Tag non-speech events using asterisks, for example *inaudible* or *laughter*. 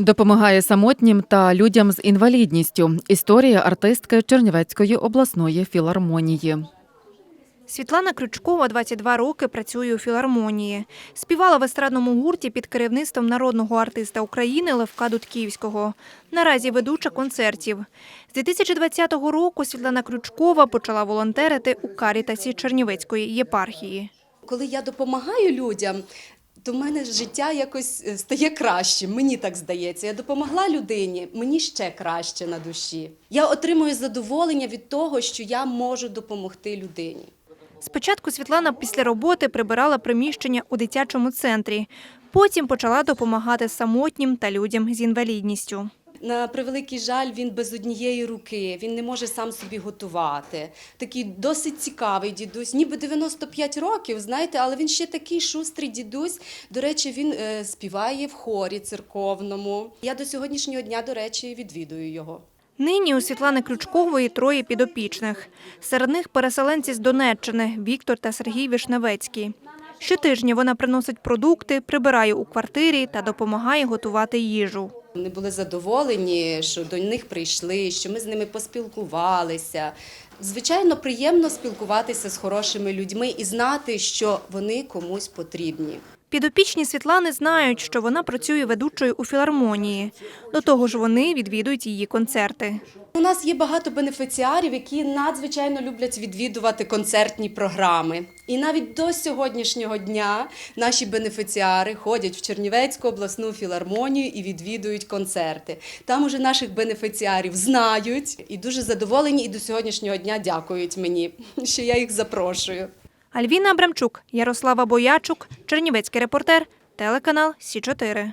Допомагає самотнім та людям з інвалідністю. Історія артистки Чернівецької обласної філармонії. Світлана Крючкова 22 роки працює у філармонії. Співала в естрадному гурті під керівництвом народного артиста України Левка Дудківського. Наразі ведуча концертів. З 2020 року Світлана Крючкова почала волонтерити у Карітасі Чернівецької єпархії. Коли я допомагаю людям, то в мене життя якось е, стає кращим. Мені так здається. Я допомогла людині, мені ще краще на душі. Я отримую задоволення від того, що я можу допомогти людині. Спочатку Світлана після роботи прибирала приміщення у дитячому центрі. Потім почала допомагати самотнім та людям з інвалідністю. На превеликий жаль, він без однієї руки, він не може сам собі готувати. Такий досить цікавий дідусь, ніби 95 років, знаєте, але він ще такий шустрий дідусь. До речі, він е, співає в хорі церковному. Я до сьогоднішнього дня, до речі, відвідую його. Нині у Світлани Ключкової троє підопічних. Серед них переселенці з Донеччини Віктор та Сергій Вишневецький. Щотижня вона приносить продукти, прибирає у квартирі та допомагає готувати їжу. Вони були задоволені, що до них прийшли, що ми з ними поспілкувалися. Звичайно, приємно спілкуватися з хорошими людьми і знати, що вони комусь потрібні. Підопічні Світлани знають, що вона працює ведучою у філармонії. До того ж, вони відвідують її концерти. У нас є багато бенефіціарів, які надзвичайно люблять відвідувати концертні програми. І навіть до сьогоднішнього дня наші бенефіціари ходять в Чернівецьку обласну філармонію і відвідують концерти. Там уже наших бенефіціарів знають і дуже задоволені, і до сьогоднішнього дня дякують мені, *laughs* що я їх запрошую. Альвіна Абрамчук, Ярослава Боячук, Чернівецький репортер, телеканал Сі 4